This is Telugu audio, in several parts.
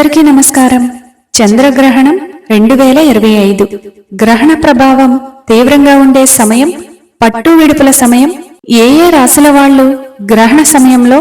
అందరికీ నమస్కారం. చంద్రగ్రహణం రెండు వేల ఇరవై ఐదు. గ్రహణ ప్రభావం తీవ్రంగా ఉండే సమయం పట్టు విడుపుల సమయం ఏ ఏ రాశుల వాళ్ళు గ్రహణ సమయంలో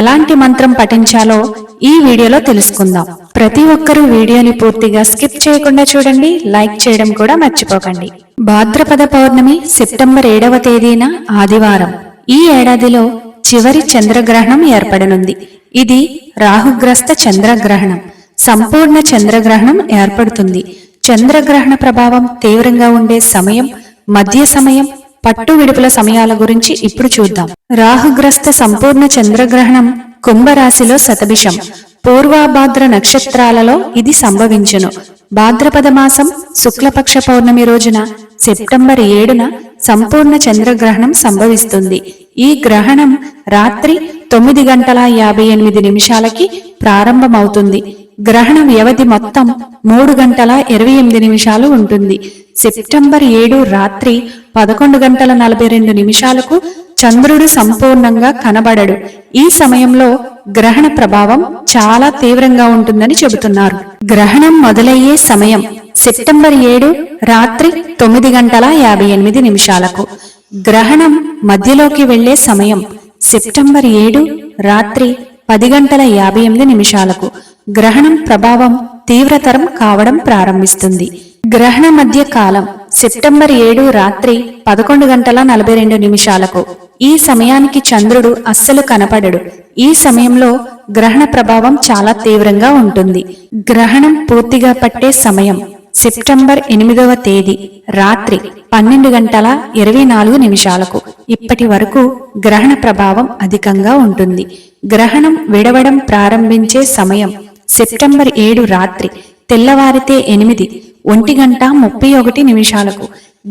ఎలాంటి మంత్రం పఠించాలో ఈ వీడియోలో తెలుసుకుందాం. ప్రతి ఒక్కరూ వీడియోని పూర్తిగా స్కిప్ చేయకుండా చూడండి లైక్ చేయడం కూడా మర్చిపోకండి. భాద్రపద పౌర్ణమి సెప్టెంబర్ ఏడవ తేదీన ఆదివారం. ఈ ఏడాదిలో చివరి చంద్రగ్రహణం ఏర్పడనుంది. ఇది రాహుగ్రస్త చంద్రగ్రహణం. సంపూర్ణ చంద్రగ్రహణం ఏర్పడుతుంది. చంద్రగ్రహణ ప్రభావం తీవ్రంగా ఉండే సమయం మధ్య సమయం పట్టు విడుపుల సమయాల గురించి ఇప్పుడు చూద్దాం. రాహుగ్రస్త సంపూర్ణ చంద్రగ్రహణం కుంభరాశిలో శతభిషం. పూర్వాభాద్ర నక్షత్రాలలో ఇది సంభవించును. భాద్రపద మాసం శుక్లపక్ష పౌర్ణమి రోజున సెప్టెంబర్ ఏడున సంపూర్ణ చంద్రగ్రహణం సంభవిస్తుంది. ఈ గ్రహణం రాత్రి తొమ్మిది గంటల యాభై ఎనిమిది నిమిషాలకి ప్రారంభమవుతుంది. గ్రహణ వ్యవధి మొత్తం మూడు గంటల ఇరవై ఎనిమిది నిమిషాలు ఉంటుంది. సెప్టెంబర్ ఏడు రాత్రి పదకొండు గంటల నలభై రెండు నిమిషాలకు చంద్రుడు సంపూర్ణంగా కనబడడు. ఈ సమయంలో గ్రహణ ప్రభావం చాలా తీవ్రంగా ఉంటుందని చెబుతున్నారు. గ్రహణం మొదలయ్యే సమయం సెప్టెంబర్ ఏడు రాత్రి తొమ్మిది గంటల యాభై ఎనిమిది నిమిషాలకు. గ్రహణం మధ్యలోకి వెళ్ళే సమయం సెప్టెంబర్ ఏడు రాత్రి పది గంటల యాభై ఎనిమిది నిమిషాలకు గ్రహణం ప్రభావం తీవ్రతరం కావడం ప్రారంభిస్తుంది. గ్రహణ మధ్య కాలం సెప్టెంబర్ ఏడు రాత్రి పదకొండు గంటల నలభై రెండు నిమిషాలకు ఈ సమయానికి చంద్రుడు అస్సలు కనపడడు. ఈ సమయంలో గ్రహణ ప్రభావం చాలా తీవ్రంగా ఉంటుంది. గ్రహణం పూర్తిగా పట్టే సమయం సెప్టెంబర్ ఎనిమిదవ తేదీ రాత్రి పన్నెండు గంటల ఇరవై నాలుగు నిమిషాలకు. ఇప్పటి వరకు గ్రహణ ప్రభావం అధికంగా ఉంటుంది. గ్రహణం విడవడం ప్రారంభించే సమయం సెప్టెంబర్ ఏడు రాత్రి తెల్లవారితే ఎనిమిది ఒంటి గంట ముప్పై ఒకటి నిమిషాలకు.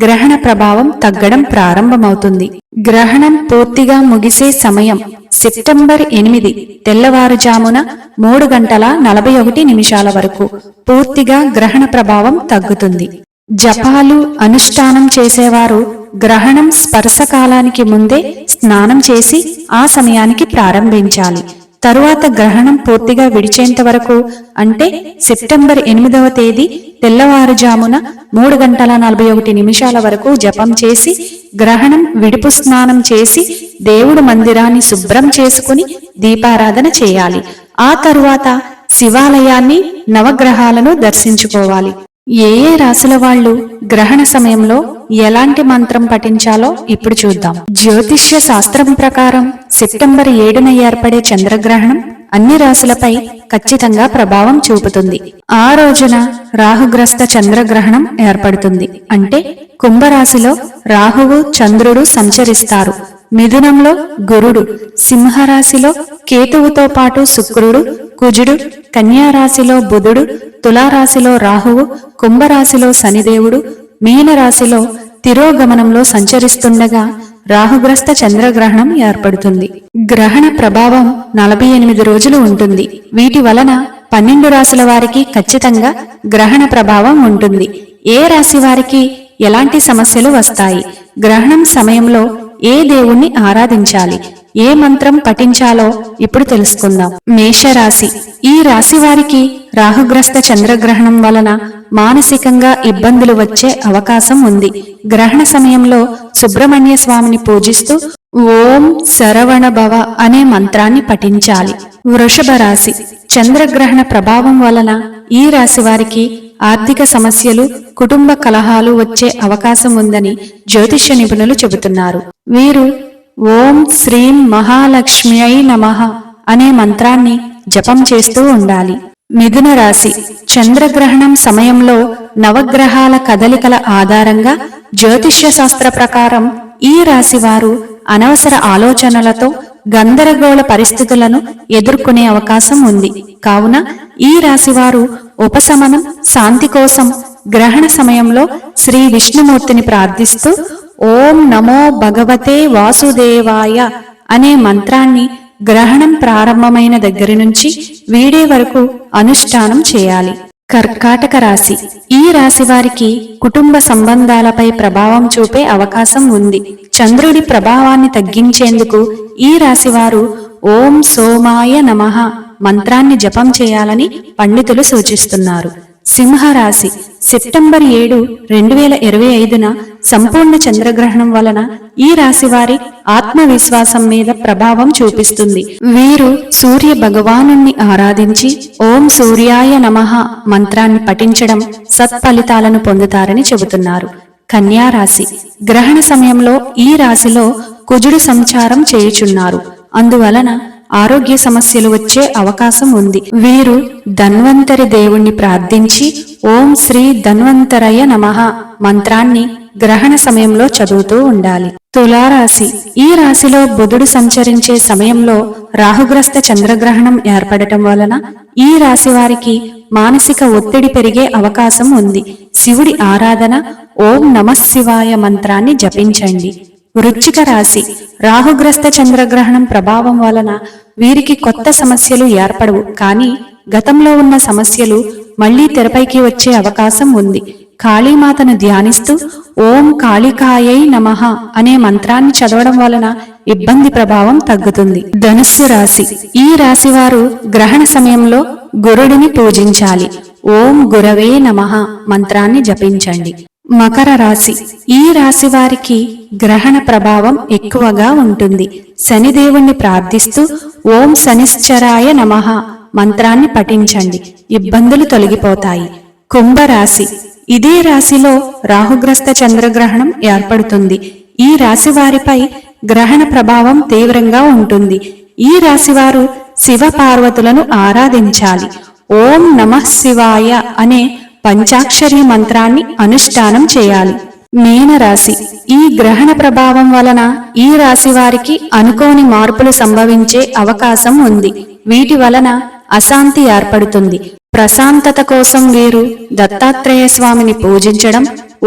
గ్రహణ ప్రభావం తగ్గడం ప్రారంభమవుతుంది. గ్రహణం పూర్తిగా ముగిసే సమయం సెప్టెంబర్ ఎనిమిది తెల్లవారుజామున మూడు గంటల నలభై ఒకటి నిమిషాల వరకు పూర్తిగా గ్రహణ ప్రభావం తగ్గుతుంది. జపాలు అనుష్ఠానం చేసేవారు గ్రహణం స్పర్శకాలానికి ముందే స్నానం చేసి ఆ సమయానికి ప్రారంభించాలి. తరువాత గ్రహణం పూర్తిగా విడిచేంత వరకు అంటే సెప్టెంబర్ ఎనిమిదవ తేదీ తెల్లవారుజామున మూడు గంటల నలభై ఒకటి నిమిషాల వరకు జపం చేసి గ్రహణం విడుపు స్నానం చేసి దేవుడు మందిరాన్ని శుభ్రం చేసుకుని దీపారాధన చేయాలి. ఆ తరువాత శివాలయాన్ని నవగ్రహాలను దర్శించుకోవాలి. ఏ ఏ రాశుల వాళ్ళు గ్రహణ సమయంలో ఎలాంటి మంత్రం పఠించాలో ఇప్పుడు చూద్దాం. జ్యోతిష్య శాస్త్రం ప్రకారం సెప్టెంబర్ ఏడున ఏర్పడే చంద్రగ్రహణం అన్ని రాశులపై ఖచ్చితంగా ప్రభావం చూపుతుంది. ఆ రోజున రాహుగ్రస్త చంద్రగ్రహణం ఏర్పడుతుంది. అంటే కుంభరాశిలో రాహువు చంద్రుడు సంచరిస్తారు. మిథునంలో గురుడు సింహరాశిలో కేతువుతో పాటు శుక్రుడు కుజుడు కన్యారాశిలో బుధుడు తులారాశిలో రాహువు కుంభరాశిలో శనిదేవుడు మీనరాశిలో తిరోగమనంలో సంచరిస్తుండగా రాహుగ్రస్త చంద్రగ్రహణం ఏర్పడుతుంది. గ్రహణ ప్రభావం నలభై ఎనిమిది రోజులు ఉంటుంది. వీటి వలన పన్నెండు రాశుల వారికి ఖచ్చితంగా గ్రహణ ప్రభావం ఉంటుంది. ఏ రాశి వారికి ఎలాంటి సమస్యలు వస్తాయి? గ్రహణం సమయంలో ఏ దేవుణ్ణి ఆరాధించాలి? ఏ మంత్రం పఠించాలో ఇప్పుడు తెలుసుకుందాం. మేషరాశి. ఈ రాశి వారికి రాహుగ్రస్త చంద్రగ్రహణం వలన మానసికంగా ఇబ్బందులు వచ్చే అవకాశం ఉంది. గ్రహణ సమయంలో సుబ్రహ్మణ్య స్వామిని పూజిస్తూ ఓం శరవణ భవ అనే మంత్రాన్ని పఠించాలి. వృషభ రాశి. చంద్రగ్రహణ ప్రభావం వలన ఈ రాశి వారికి ఆర్థిక సమస్యలు కుటుంబ కలహాలు వచ్చే అవకాశం ఉందని జ్యోతిష్య నిపుణులు చెబుతున్నారు. వీరు ఓం శ్రీం మహాలక్ష్మి అయి నమః అనే మంత్రాన్ని జపం చేస్తూ ఉండాలి. మిథున రాశి చంద్రగ్రహణం సమయంలో నవగ్రహాల కదలికల ఆధారంగా జ్యోతిష్య శాస్త్ర ప్రకారం ఈ రాశి వారు అనవసర ఆలోచనలతో గందరగోళ పరిస్థితులను ఎదుర్కొనే అవకాశం ఉంది. కావున ఈ రాశివారు ఉపశమనం శాంతి కోసం గ్రహణ సమయంలో శ్రీ విష్ణుమూర్తిని ప్రార్థిస్తూ ఓం నమో భగవతే వాసుదేవాయ అనే మంత్రాన్ని గ్రహణం ప్రారంభమైన దగ్గర నుంచి వీడే వరకు అనుష్ఠానం చేయాలి. కర్కాటక రాశి. ఈ రాశి వారికి కుటుంబ సంబంధాలపై ప్రభావం చూపే అవకాశం ఉంది. చంద్రుడి ప్రభావాన్ని తగ్గించేందుకు ఈ రాశివారు ఓం సోమాయ నమః మంత్రాన్ని జపం చేయాలని పండితులు సూచిస్తున్నారు. సింహరాశి. సెప్టెంబర్ ఏడు రెండు వేల ఇరవై ఐదున సంపూర్ణ చంద్రగ్రహణం వలన ఈ రాశి వారి ఆత్మవిశ్వాసం మీద ప్రభావం చూపిస్తుంది. వీరు సూర్య భగవానుణ్ణి ఆరాధించి ఓం సూర్యాయ నమః మంత్రాన్ని పఠించడం సత్ఫలితాలను పొందుతారని చెబుతున్నారు. కన్యా రాశి గ్రహణ సమయంలో ఈ రాశిలో కుజుడు సంచారం చేయుచున్నారు. అందువలన ఆరోగ్య సమస్యలు వచ్చే అవకాశం ఉంది. వీరు ధన్వంతరి దేవుణ్ణి ప్రార్థించి ఓం శ్రీ ధన్వంతరయ నమః మంత్రాన్ని గ్రహణ సమయంలో చదువుతూ ఉండాలి. తులారాశి. ఈ రాశిలో బుధుడు సంచరించే సమయంలో రాహుగ్రస్త చంద్రగ్రహణం ఏర్పడటం వలన ఈ రాశి వారికి మానసిక ఒత్తిడి పెరిగే అవకాశం ఉంది. శివుడి ఆరాధన ఓం నమ శివాయ మంత్రాన్ని జపించండి. వృచ్చిక రాశి. రాహుగ్రస్త చంద్రగ్రహణం ప్రభావం వలన వీరికి కొత్త సమస్యలు ఏర్పడవు. కానీ గతంలో ఉన్న సమస్యలు మళ్ళీ తెరపైకి వచ్చే అవకాశం ఉంది. కాళీమాతను ధ్యానిస్తూ ఓం కాళికాయై నమః అనే మంత్రాన్ని చదవడం వలన ఇబ్బంది ప్రభావం తగ్గుతుంది. ధనుస్సు రాశి. ఈ రాశి వారు గ్రహణ సమయంలో గురుడిని పూజించాలి. ఓం గురవే నమః మంత్రాన్ని జపించండి. మకర రాశి. ఈ రాశి వారికి గ్రహణ ప్రభావం ఎక్కువగా ఉంటుంది. శనిదేవుణ్ణి ప్రార్థిస్తూ ఓం శనిశ్చరాయ నమః మంత్రాన్ని పఠించండి. ఇబ్బందులు తొలగిపోతాయి. కుంభరాశి ఇదే రాశిలో రాహుగ్రస్త చంద్రగ్రహణం ఏర్పడుతుంది. ఈ రాశి వారిపై గ్రహణ ప్రభావం తీవ్రంగా ఉంటుంది. ఈ రాశివారు శివ పార్వతులను ఆరాధించాలి. ఓం నమః శివాయ అనే పంచాక్షరి మంత్రాన్ని అనుష్ఠానం చేయాలి. మీనరాశి. ఈ గ్రహణ ప్రభావం వలన ఈ రాశి వారికి అనుకోని మార్పులు సంభవించే అవకాశం ఉంది. వీటి వలన అశాంతి ఏర్పడుతుంది. ప్రశాంతత కోసం వీరు దత్తాత్రేయ స్వామిని పూజించడం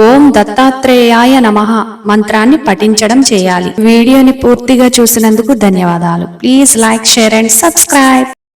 ఓం దత్తాత్రేయాయ నమః మంత్రాన్ని పఠించడం చేయాలి. వీడియోని పూర్తిగా చూసినందుకు ధన్యవాదాలు. Please like share and subscribe.